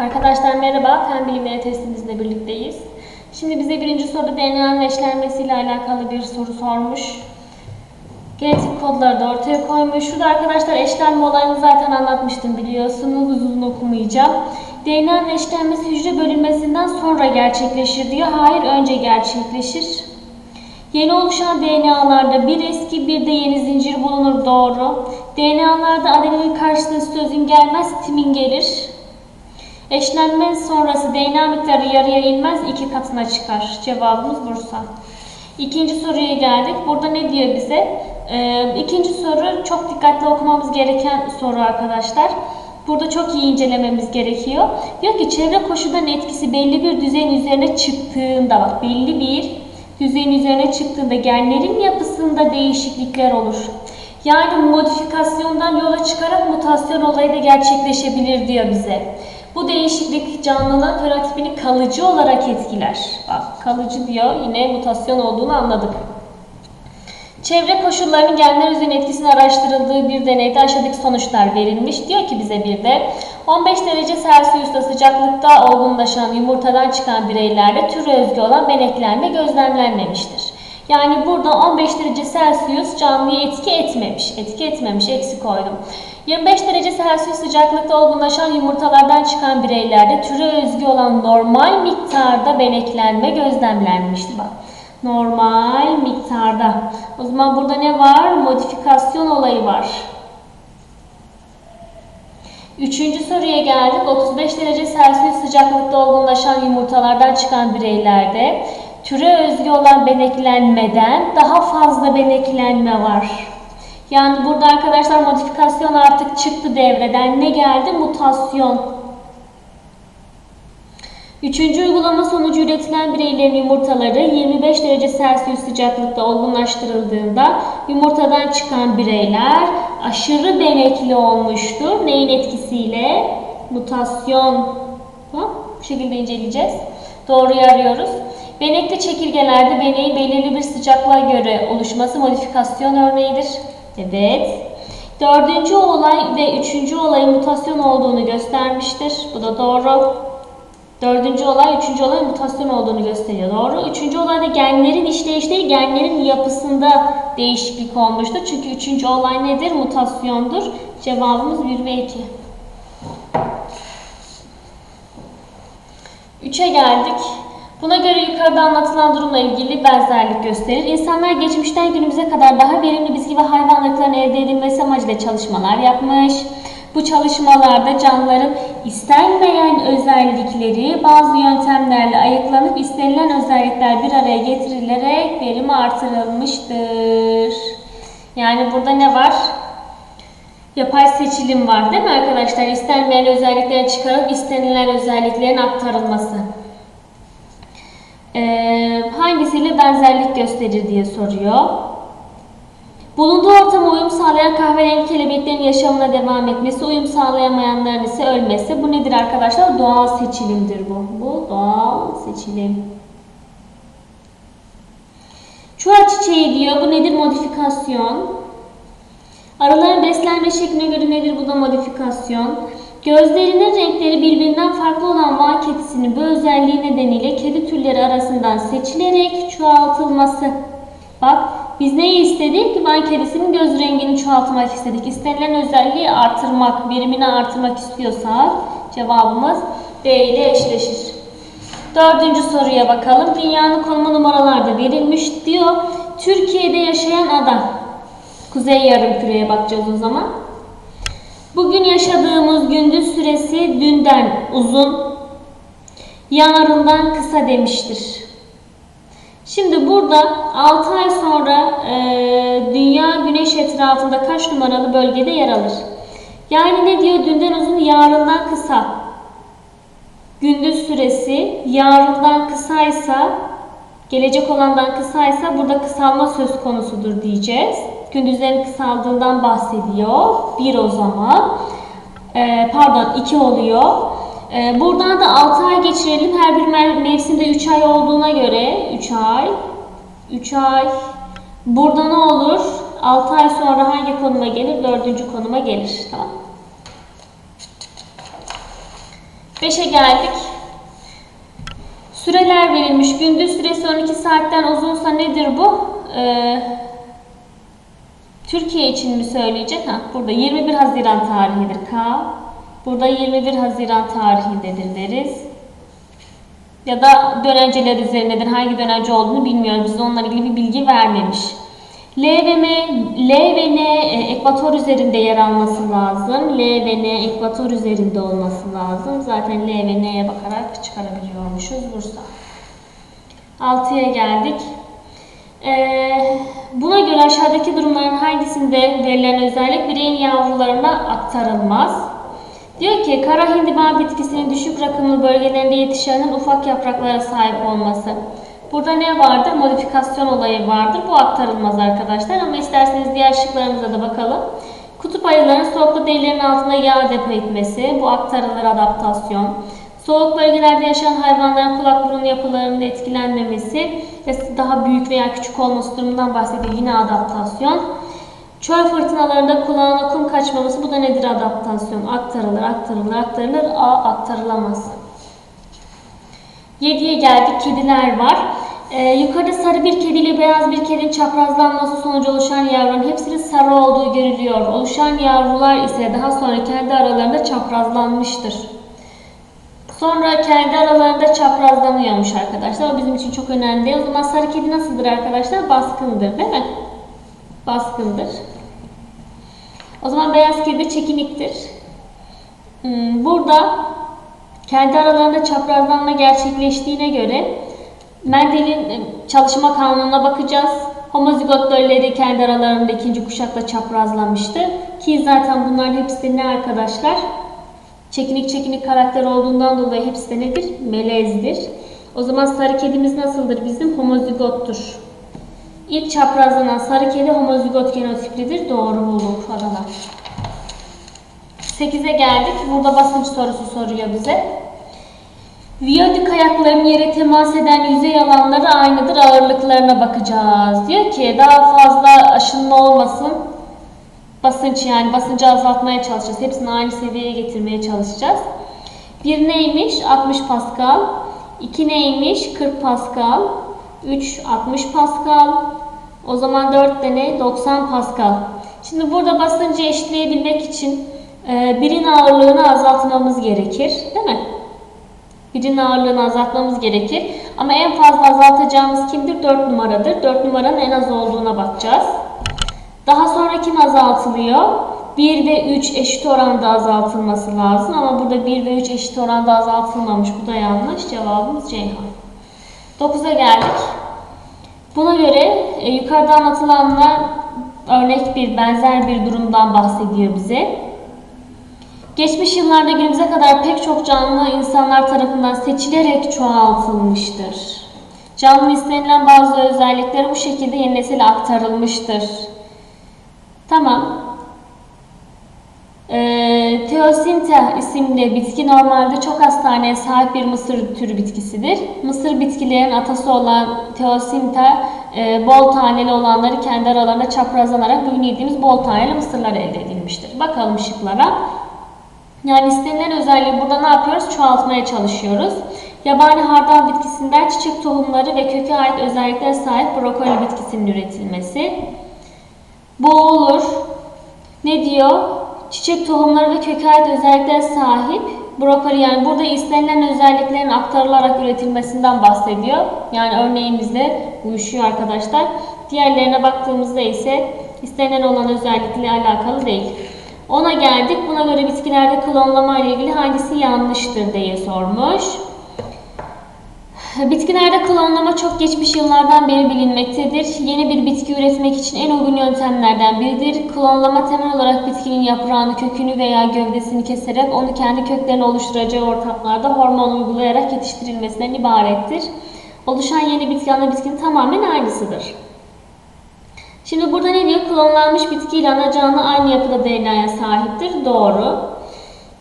Arkadaşlar merhaba, fen bilimleri testimizle birlikteyiz. Şimdi bize birinci soruda DNA'nın eşlenmesiyle alakalı bir soru sormuş. Genetik kodları da ortaya koymuş. Şurada arkadaşlar eşlenme olayını zaten anlatmıştım biliyorsunuz. Uzun okumayacağım. DNA'nın eşlenmesi hücre bölünmesinden sonra gerçekleşir diyor. Hayır önce gerçekleşir. Yeni oluşan DNA'larda bir eski bir de yeni zincir bulunur doğru. DNA'larda adeninin karşısına sitozin gelmez timin gelir. Eşlenme sonrası DNA miktarı yarıya inmez iki katına çıkar. Cevabımız Bursa. İkinci soruya geldik. Burada ne diyor bize? Ee, ikinci soru çok dikkatli okumamız gereken soru arkadaşlar. Burada çok iyi incelememiz gerekiyor. Diyor ki çevre koşulların etkisi belli bir düzeyin üzerine çıktığında bak belli bir düzeyin üzerine çıktığında genlerin yapısında değişiklikler olur. Yani modifikasyondan yola çıkarak mutasyon olayı da gerçekleşebilir diyor bize. Bu değişiklik canlının fenotipini kalıcı olarak etkiler. Bak kalıcı diyor yine mutasyon olduğunu anladık. Çevre koşullarının genler üzerine etkisini araştırıldığı bir deneyde aşağıdaki sonuçlar verilmiş. Diyor ki bize bir de 15 derece Celsius'ta sıcaklıkta olgunlaşan yumurtadan çıkan bireylerde türe özgü olan beneklenme gözlemlenmemiştir. Yani burada 15 derece Celsius canlıyı etki etmemiş. Etki etmemiş, eksi koydum. 25 derece Celsius sıcaklıkta olgunlaşan yumurtalardan çıkan bireylerde türe özgü olan normal miktarda beneklenme gözlemlenmiştir. Bak normal miktarda. O zaman burada ne var? Modifikasyon olayı var. Üçüncü soruya geldik. 35 derece Celsius sıcaklıkta olgunlaşan yumurtalardan çıkan bireylerde türe özgü olan beneklenmeden daha fazla beneklenme var. Yani burada arkadaşlar modifikasyon artık çıktı devreden. Ne geldi? Mutasyon. Üçüncü uygulama sonucu üretilen bireylerin yumurtaları 25 derece Celsius sıcaklıkta olgunlaştırıldığında yumurtadan çıkan bireyler aşırı benekli olmuştur. Neyin etkisiyle? Mutasyon. Bu şekilde inceleyeceğiz. Doğruyu arıyoruz. Benekli çekirgelerde beneğin belirli bir sıcaklığa göre oluşması modifikasyon örneğidir. Evet. Dördüncü olay ve üçüncü olayın mutasyon olduğunu göstermiştir. Bu da doğru. Dördüncü olay, üçüncü olay mutasyon olduğunu gösteriyor. Doğru. Üçüncü olayda genlerin işleyişi değil, genlerin yapısında değişiklik olmuştur. Çünkü üçüncü olay nedir? Mutasyondur. Cevabımız 1 ve 2. Üçe geldik. Buna göre yukarıda anlatılan durumla ilgili benzerlik gösterir. İnsanlar geçmişten günümüze kadar daha verimli bitki ve hayvan elde edilmesi amacıyla çalışmalar yapmış. Bu çalışmalarda canlıların istenmeyen özellikleri bazı yöntemlerle ayıklanıp istenilen özellikler bir araya getirilerek verimi artırılmıştır. Yani burada ne var? Yapay seçilim var değil mi arkadaşlar? İstenmeyen özellikleri çıkarıp istenilen özelliklerin aktarılması. Ee, hangisiyle benzerlik gösterir diye soruyor. Bulunduğu ortama uyum sağlayan kahverengi kelebeklerin yaşamına devam etmesi, uyum sağlayamayanların ise ölmesi. Bu nedir arkadaşlar? Doğal seçilimdir bu. Bu doğal seçilim. Çuha çiçeği diyor. Bu nedir? Modifikasyon. Arıların beslenme şekline göre nedir? Bu da modifikasyon. Gözlerinin renkleri birbirinden farklı olan van kedisinin bu özelliği nedeniyle kedi türleri arasından seçilerek çoğaltılması. Bak biz neyi istedik? Van kedisinin göz rengini çoğaltmak istedik. İstenilen özelliği artırmak, birimini artırmak istiyorsak cevabımız D ile eşleşir. Dördüncü soruya bakalım. Dünyanın konumu numaralarda verilmiş diyor. Türkiye'de yaşayan ada. Kuzey yarımküreye bakacağız o zaman. Bugün yaşadığımız gündüz süresi dünden uzun, yarından kısa demiştir. Şimdi burada 6 ay sonra e, Dünya Güneş etrafında kaç numaralı bölgede yer alır? Yani ne diyor? Dünden uzun, yarından kısa. Gündüz süresi yarından kısaysa, gelecek olandan kısaysa burada kısalma söz konusudur diyeceğiz. Gündüzlerin kısaldığından bahsediyor. Bir o zaman. Ee, pardon iki oluyor. Ee, buradan da 6 ay geçirelim. Her bir mevsimde 3 ay olduğuna göre 3 ay. 3 ay. Burada ne olur? 6 ay sonra hangi konuma gelir? 4. konuma gelir. Tamam. 5'e geldik. Süreler verilmiş. Gündüz süresi 12 saatten uzunsa nedir bu? Ee, Türkiye için mi söyleyecek? Ha, burada 21 Haziran tarihidir K. Burada 21 Haziran tarihindedir deriz. Ya da dönenceler üzerindedir. Hangi dönence olduğunu bilmiyoruz. Bize onunla ilgili bir bilgi vermemiş. L ve M, L ve N e, ekvator üzerinde yer alması lazım. L ve N ekvator üzerinde olması lazım. Zaten L ve N'ye bakarak çıkarabiliyormuşuz Bursa. 6'ya geldik. Ee, buna göre aşağıdaki durumların hangisinde verilen özellik bireyin yavrularına aktarılmaz? Diyor ki kara hindiba bitkisinin düşük rakımlı bölgelerinde yetişenin ufak yapraklara sahip olması. Burada ne vardır? Modifikasyon olayı vardır. Bu aktarılmaz arkadaşlar ama isterseniz diğer şıklarımıza da bakalım. Kutup ayılarının soğuklu derilerin altında yağ depo etmesi, bu aktarılır adaptasyon. Soğuk bölgelerde yaşayan hayvanların kulak burun yapılarının etkilenmemesi ve daha büyük veya küçük olması durumundan bahsediyor. Yine adaptasyon. Çöl fırtınalarında kulağına kum kaçmaması bu da nedir adaptasyon? Aktarılır, aktarılır, aktarılır. A aktarılamaz. 7'ye geldik. Kediler var. Ee, yukarıda sarı bir kedi ile beyaz bir kedinin çaprazlanması sonucu oluşan yavrunun hepsinin sarı olduğu görülüyor. Oluşan yavrular ise daha sonra kendi aralarında çaprazlanmıştır. Sonra kendi aralarında çaprazlanıyormuş arkadaşlar. O bizim için çok önemli değil. O zaman sarı kedi nasıldır arkadaşlar? Baskındır değil mi? Baskındır. O zaman beyaz kedi çekiniktir. Hmm, Burada kendi aralarında çaprazlanma gerçekleştiğine göre Mendel'in e, çalışma kanununa bakacağız. Homozigot kendi aralarında ikinci kuşakta çaprazlamıştı. Ki zaten bunların hepsi ne arkadaşlar? Çekinik çekinik karakter olduğundan dolayı hepsi de nedir? Melezdir. O zaman sarı kedimiz nasıldır bizim? Homozigottur. İlk çaprazlanan sarı kedi homozigot genotiplidir. Doğru bulduk adalar. 8'e geldik. Burada basınç sorusu soruyor bize. Viyodik ayakların yere temas eden yüzey alanları aynıdır. Ağırlıklarına bakacağız. Diyor ki daha fazla aşınma olmasın. Basınç yani basıncı azaltmaya çalışacağız. Hepsini aynı seviyeye getirmeye çalışacağız. Bir neymiş? 60 Pascal. 2 neymiş? 40 Pascal. 3 60 Pascal. O zaman 4 de ne? 90 Pascal. Şimdi burada basıncı eşitleyebilmek için e, birin ağırlığını azaltmamız gerekir. Değil mi? Birin ağırlığını azaltmamız gerekir. Ama en fazla azaltacağımız kimdir? 4 numaradır. 4 numaranın en az olduğuna bakacağız. Daha sonra kim azaltılıyor? 1 ve 3 eşit oranda azaltılması lazım ama burada 1 ve 3 eşit oranda azaltılmamış. Bu da yanlış. Cevabımız Ceyhan. 9'a geldik. Buna göre e, yukarıda anlatılanlar örnek bir benzer bir durumdan bahsediyor bize. Geçmiş yıllarda günümüze kadar pek çok canlı insanlar tarafından seçilerek çoğaltılmıştır. Canlı istenilen bazı özellikleri bu şekilde yeni nesile aktarılmıştır. Tamam. Ee, Teosinta isimli bitki normalde çok az taneye sahip bir mısır türü bitkisidir. Mısır bitkilerin atası olan Teosinta e, bol taneli olanları kendi aralarında çaprazlanarak bugün yediğimiz bol taneli mısırlar elde edilmiştir. Bakalım şıklara. Yani istenilen özelliği burada ne yapıyoruz? Çoğaltmaya çalışıyoruz. Yabani hardal bitkisinden çiçek tohumları ve köke ait özelliklere sahip brokoli bitkisinin üretilmesi. Bu olur. Ne diyor? Çiçek tohumları ve köke ait özelliklere sahip brokoli yani burada istenilen özelliklerin aktarılarak üretilmesinden bahsediyor. Yani örneğimizle uyuşuyor arkadaşlar. Diğerlerine baktığımızda ise istenilen olan özellikle alakalı değil. Ona geldik. Buna göre bitkilerde klonlama ile ilgili hangisi yanlıştır diye sormuş. Bitkilerde klonlama çok geçmiş yıllardan beri bilinmektedir. Yeni bir bitki üretmek için en uygun yöntemlerden biridir. Klonlama temel olarak bitkinin yaprağını, kökünü veya gövdesini keserek onu kendi köklerini oluşturacağı ortamlarda hormon uygulayarak yetiştirilmesinden ibarettir. Oluşan yeni bitki ana bitkinin tamamen aynısıdır. Şimdi burada ne diyor? Klonlanmış bitki ile ana canlı aynı yapıda DNA'ya sahiptir. Doğru.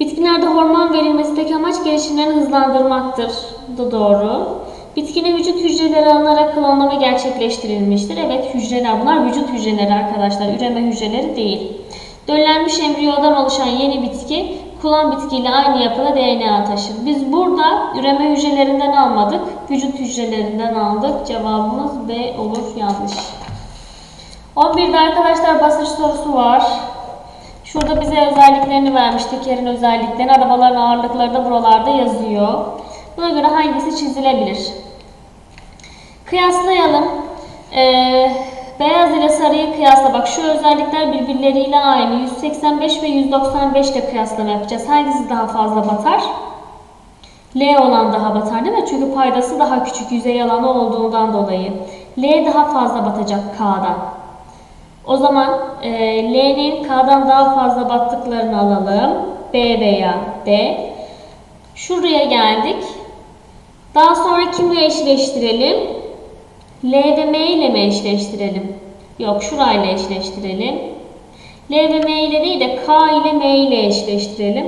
Bitkilerde hormon verilmesindeki amaç gelişimlerini hızlandırmaktır. Bu doğru. Bitkinin vücut hücreleri alınarak klonlama gerçekleştirilmiştir. Evet hücreler bunlar vücut hücreleri arkadaşlar. Üreme hücreleri değil. Döllenmiş embriyodan oluşan yeni bitki klon bitkiyle aynı yapıda DNA taşır. Biz burada üreme hücrelerinden almadık, vücut hücrelerinden aldık. Cevabımız B olur yanlış. 11'de arkadaşlar basınç sorusu var. Şurada bize özelliklerini vermiş, tekerin özelliklerini. Arabaların ağırlıkları da buralarda yazıyor. Buna göre hangisi çizilebilir? Kıyaslayalım. Ee, beyaz ile sarıyı kıyasla. Bak şu özellikler birbirleriyle aynı. 185 ve 195 ile kıyaslama yapacağız. Hangisi daha fazla batar? L olan daha batar değil mi? Çünkü paydası daha küçük yüzey alanı olduğundan dolayı. L daha fazla batacak K'dan. O zaman e, L'nin K'dan daha fazla battıklarını alalım. B veya D. Şuraya geldik. Daha sonra kimle eşleştirelim? L ve M ile mi eşleştirelim? Yok şurayla eşleştirelim. L ve M ile değil de K ile M ile eşleştirelim.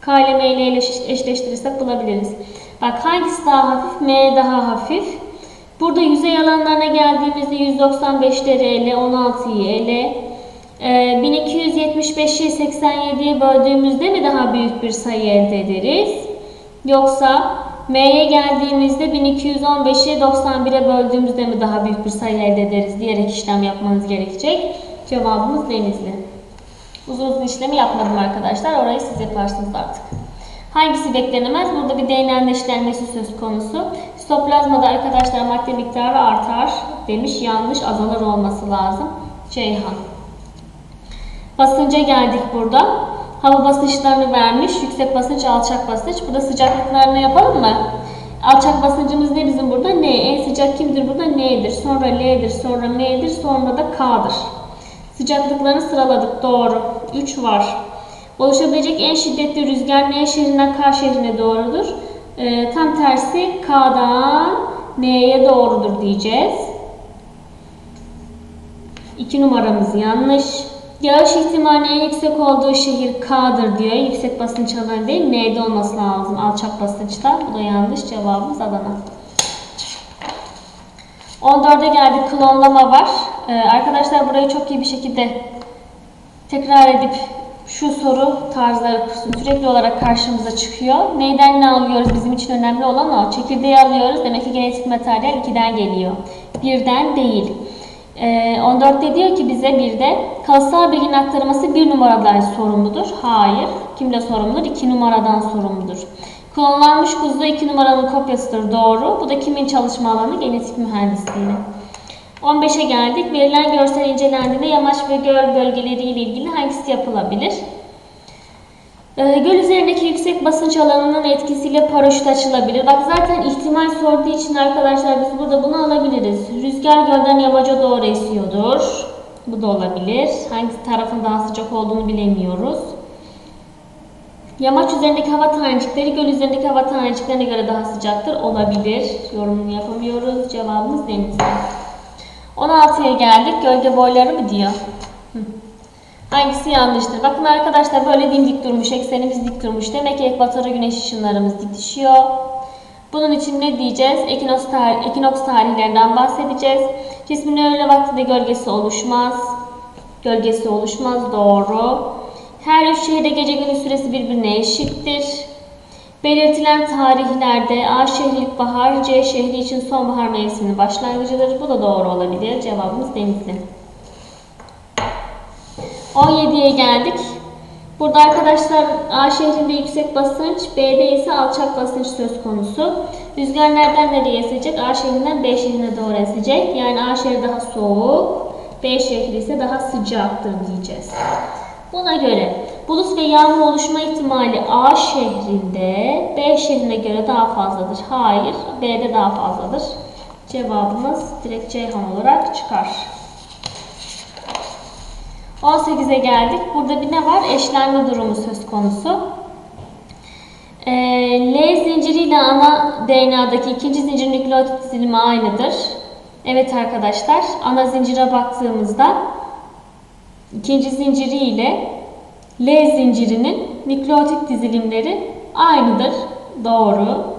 K ile M ile eş- eşleştirirsek bulabiliriz. Bak hangisi daha hafif? M daha hafif. Burada yüzey alanlarına geldiğimizde 195'leri ele, 16'yı ele. Ee, 1275'i 87'ye böldüğümüzde mi daha büyük bir sayı elde ederiz? Yoksa M'ye geldiğimizde 1215'i 91'e böldüğümüzde mi daha büyük bir sayı elde ederiz diyerek işlem yapmanız gerekecek. Cevabımız denizli. Uzun uzun işlemi yapmadım arkadaşlar. Orayı siz yaparsınız artık. Hangisi beklenemez? Burada bir DNA'nın eşlenmesi söz konusu. Sitoplazmada arkadaşlar madde miktarı artar demiş. Yanlış azalır olması lazım. Ceyhan. Basınca geldik burada. Hava basınçlarını vermiş. Yüksek basınç, alçak basınç. Burada sıcaklıklarını yapalım mı? Alçak basıncımız ne bizim burada? N. En sıcak kimdir burada? N'dir. Sonra L'dir. Sonra M'dir. Sonra da K'dır. Sıcaklıklarını sıraladık. Doğru. 3 var. Oluşabilecek en şiddetli rüzgar N şehrinden K şehrine doğrudur. Ee, tam tersi K'dan N'ye doğrudur diyeceğiz. 2 numaramız yanlış. Yağış ihtimalinin yüksek olduğu şehir K'dır diyor. Yüksek basınç alanı değil, N'de olması lazım. Alçak basınçta. Bu da yanlış. Cevabımız Adana. 14'e geldik. Klonlama var. Ee, arkadaşlar burayı çok iyi bir şekilde tekrar edip şu soru tarzları sürekli olarak karşımıza çıkıyor. Neyden ne alıyoruz? Bizim için önemli olan o. Çekirdeği alıyoruz. Demek ki genetik materyal 2'den geliyor. Birden değil. Ee, 14'te diyor ki bize bir de kalıtsal bilginin aktarılması bir numaradan sorumludur. Hayır. Kimle sorumludur? 2 numaradan sorumludur. Klonlanmış kuzu 2 numaranın kopyasıdır. Doğru. Bu da kimin çalışma alanı? Genetik mühendisliğinin. 15'e geldik. Verilen görsel incelendiğinde yamaç ve göl bölgeleri ile ilgili hangisi yapılabilir? Ee, göl üzerindeki yüksek basınç alanının etkisiyle paraşüt açılabilir. Bak zaten ihtimal sorduğu için arkadaşlar biz burada bunu alabiliriz. Rüzgar gölden yamaca doğru esiyordur. Bu da olabilir. Hangi tarafın daha sıcak olduğunu bilemiyoruz. Yamaç üzerindeki hava tanecikleri göl üzerindeki hava taneciklerine göre daha sıcaktır. Olabilir. Yorumunu yapamıyoruz. Cevabımız denizli. 16'ya geldik. Gölge boyları mı diyor? Hangisi yanlıştır? Bakın arkadaşlar böyle dimdik durmuş. Eksenimiz dik durmuş. Demek ki ekvatora güneş ışınlarımız dik düşüyor. Bunun için ne diyeceğiz? Ekinoks, tarih, ekinoks tarihlerinden bahsedeceğiz. Cismin öğle vaktinde gölgesi oluşmaz. Gölgesi oluşmaz. Doğru. Her üç şehirde gece gündüz süresi birbirine eşittir. Belirtilen tarihlerde A şehri ilkbahar, C şehri için sonbahar mevsiminin başlangıcıdır. Bu da doğru olabilir. Cevabımız Denizli. 17'ye geldik. Burada arkadaşlar A şehrinde yüksek basınç, B'de ise alçak basınç söz konusu. Rüzgar nereden nereye esecek? A şehrinden B şehrine doğru esecek. Yani A şehri daha soğuk, B şehri ise daha sıcaktır diyeceğiz. Buna göre bulut ve yağmur oluşma ihtimali A şehrinde B şehrine göre daha fazladır. Hayır, B'de daha fazladır. Cevabımız direkt Ceyhan olarak çıkar. 18'e geldik. Burada bir ne var? Eşlenme durumu söz konusu. Ee, L zinciriyle ana DNA'daki ikinci zincir nükleotit dizilimi aynıdır. Evet arkadaşlar, ana zincire baktığımızda ikinci zinciri ile L zincirinin nükleotit dizilimleri aynıdır. Doğru.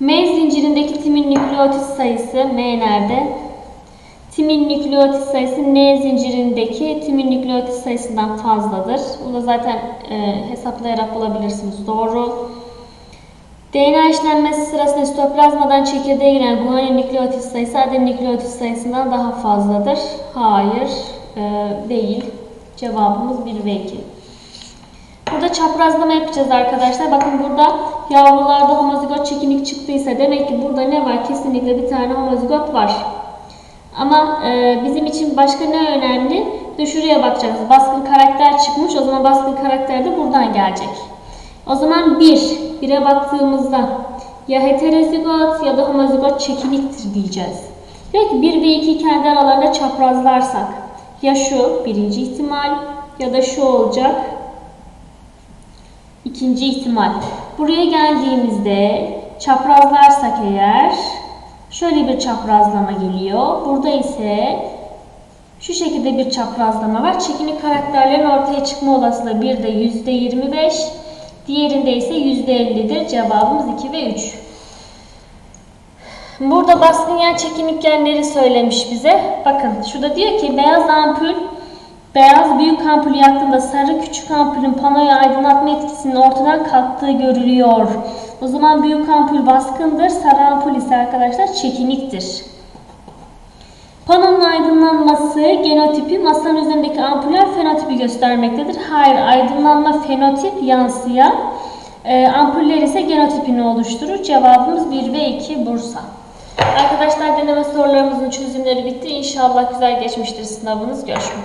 M zincirindeki timin nükleotit sayısı M nerede? Timin nükleotit sayısı N zincirindeki timin nükleotit sayısından fazladır. Bunu da zaten e, hesaplayarak bulabilirsiniz. Doğru. DNA işlenmesi sırasında sitoplazmadan çekirdeğe giren guanin nükleotit sayısı adenin nükleotit sayısından daha fazladır. Hayır, e, değil. Cevabımız 1 ve 2. Burada çaprazlama yapacağız arkadaşlar. Bakın burada yavrularda homozigot çekinik çıktıysa demek ki burada ne var? Kesinlikle bir tane homozigot var. Ama e, bizim için başka ne önemli? De şuraya bakacağız. Baskın karakter çıkmış. O zaman baskın karakter de buradan gelecek. O zaman 1. 1'e baktığımızda ya heterozigot ya da homozigot çekiniktir diyeceğiz. Diyor ki 1 ve 2 kendi aralarında çaprazlarsak ya şu birinci ihtimal ya da şu olacak ikinci ihtimal. Buraya geldiğimizde çaprazlarsak eğer şöyle bir çaprazlama geliyor. Burada ise şu şekilde bir çaprazlama var. Çekinik karakterlerin ortaya çıkma olasılığı bir de %25, diğerinde ise %50'dir. Cevabımız 2 ve 3. Burada baskın yer çekinik genleri söylemiş bize. Bakın şurada diyor ki beyaz ampul beyaz büyük ampul yaktığında sarı küçük ampulün panoyu aydınlatma etkisinin ortadan kalktığı görülüyor. O zaman büyük ampul baskındır, sarı ampul ise arkadaşlar çekiniktir. Panonun aydınlanması genotipi masanın üzerindeki ampuller fenotipi göstermektedir. Hayır, aydınlanma fenotip yansıyan, e, ampuller ise genotipini oluşturur. Cevabımız 1 ve 2 Bursa. Arkadaşlar deneme sorularımızın çözümleri bitti. İnşallah güzel geçmiştir sınavınız. Görüşmek üzere.